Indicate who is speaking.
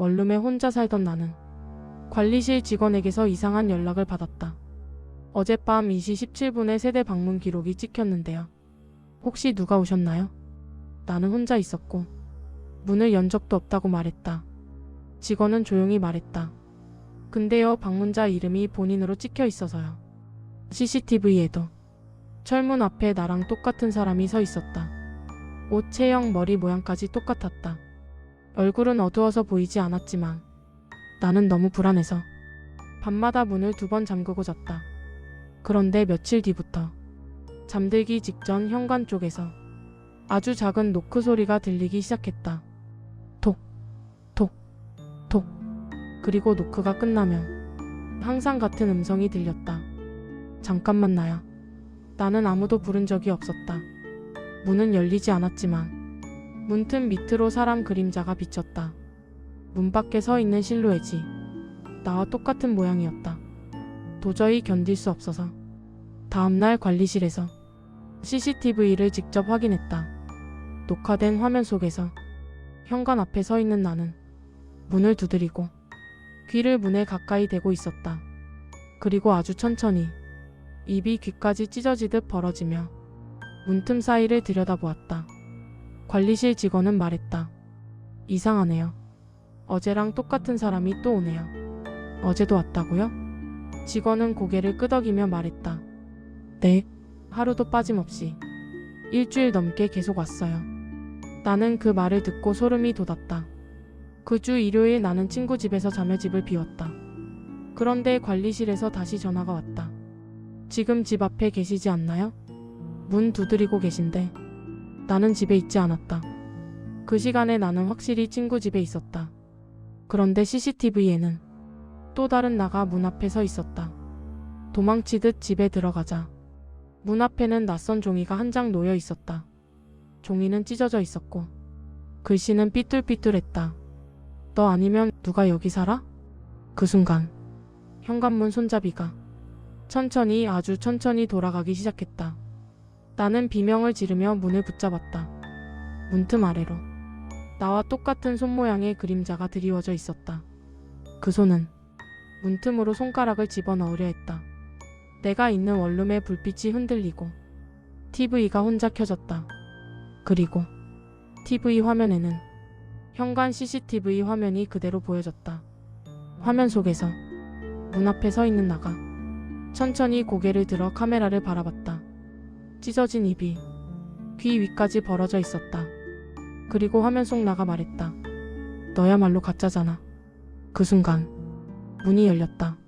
Speaker 1: 원룸에 혼자 살던 나는 관리실 직원에게서 이상한 연락을 받았다. 어젯밤 2시 17분에 세대 방문 기록이 찍혔는데요. 혹시 누가 오셨나요? 나는 혼자 있었고 문을 연 적도 없다고 말했다. 직원은 조용히 말했다. 근데요, 방문자 이름이 본인으로 찍혀 있어서요. CCTV에도 철문 앞에 나랑 똑같은 사람이 서 있었다. 옷 체형 머리 모양까지 똑같았다. 얼굴은 어두워서 보이지 않았지만 나는 너무 불안해서 밤마다 문을 두 번 잠그고 잤다. 그런데 며칠 뒤부터 잠들기 직전 현관 쪽에서 아주 작은 노크 소리가 들리기 시작했다. 톡, 톡, 톡. 그리고 노크가 끝나면 항상 같은 음성이 들렸다. 잠깐만 나야. 나는 아무도 부른 적이 없었다. 문은 열리지 않았지만 문틈 밑으로 사람 그림자가 비쳤다. 문 밖에 서 있는 실루엣이 나와 똑같은 모양이었다. 도저히 견딜 수 없어서 다음날 관리실에서 CCTV를 직접 확인했다. 녹화된 화면 속에서 현관 앞에 서 있는 나는 문을 두드리고 귀를 문에 가까이 대고 있었다. 그리고 아주 천천히 입이 귀까지 찢어지듯 벌어지며 문틈 사이를 들여다보았다. 관리실 직원은 말했다. 이상하네요. 어제랑 똑같은 사람이 또 오네요. 어제도 왔다고요? 직원은 고개를 끄덕이며 말했다. 네, 하루도 빠짐없이 일주일 넘게 계속 왔어요. 나는 그 말을 듣고 소름이 돋았다. 그 주 일요일 나는 친구 집에서 자며 집을 비웠다. 그런데 관리실에서 다시 전화가 왔다. 지금 집 앞에 계시지 않나요? 문 두드리고 계신데 나는 집에 있지 않았다. 그 시간에 나는 확실히 친구 집에 있었다. 그런데 CCTV에는 또 다른 나가 문 앞에 서 있었다. 도망치듯 집에 들어가자 문 앞에는 낯선 종이가 한 장 놓여 있었다. 종이는 찢어져 있었고 글씨는 삐뚤삐뚤했다. 너 아니면 누가 여기 살아? 그 순간 현관문 손잡이가 천천히 아주 천천히 돌아가기 시작했다. 나는 비명을 지르며 문을 붙잡았다. 문틈 아래로 나와 똑같은 손 모양의 그림자가 드리워져 있었다. 그 손은 문틈으로 손가락을 집어넣으려 했다. 내가 있는 원룸의 불빛이 흔들리고 TV가 혼자 켜졌다. 그리고 TV 화면에는 현관 CCTV 화면이 그대로 보여졌다. 화면 속에서 문 앞에 서 있는 나가 천천히 고개를 들어 카메라를 바라봤다. 찢어진 입이 귀 위까지 벌어져 있었다. 그리고 화면 속 나가 말했다. 너야말로 가짜잖아. 그 순간 문이 열렸다.